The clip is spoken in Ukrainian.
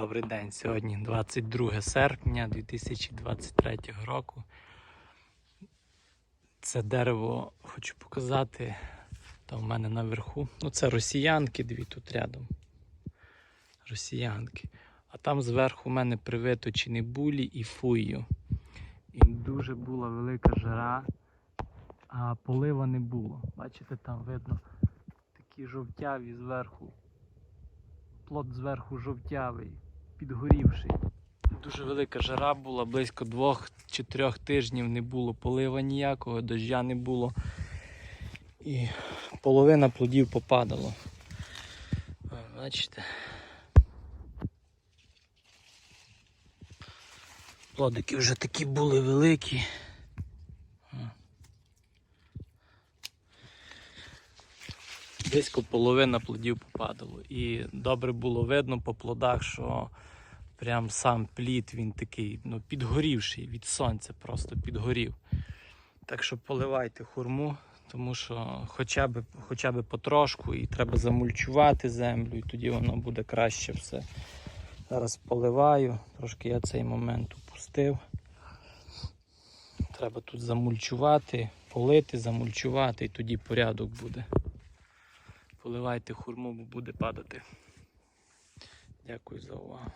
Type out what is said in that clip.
Добрий день. Сьогодні 22 серпня 2023 року. Це дерево хочу показати. Там в мене наверху. Ну, це росіянки дві тут рядом. Росіянки. А там зверху в мене привито чинебулі і фую. І дуже була велика жара, а полива не було. Бачите, там видно такі жовтяві зверху плод зверху жовтявий, підгорівший. Дуже велика жара була, близько двох чи трьох тижнів не було полива ніякого, дождя не було. І половина плодів попадало. Бачите? Плодики вже такі були великі. Близько половина плодів попадало. І добре було видно по плодах, що прям сам плід він такий ну, підгорівший від сонця, просто підгорів. Так що поливайте хурму, тому що хоча б, хоча б потрошку і треба замульчувати землю, і тоді воно буде краще все. Зараз поливаю, трошки я цей момент упустив. Треба тут замульчувати, полити, замульчувати, і тоді порядок буде. Поливайте хурму, бо буде падати. Дякую за увагу.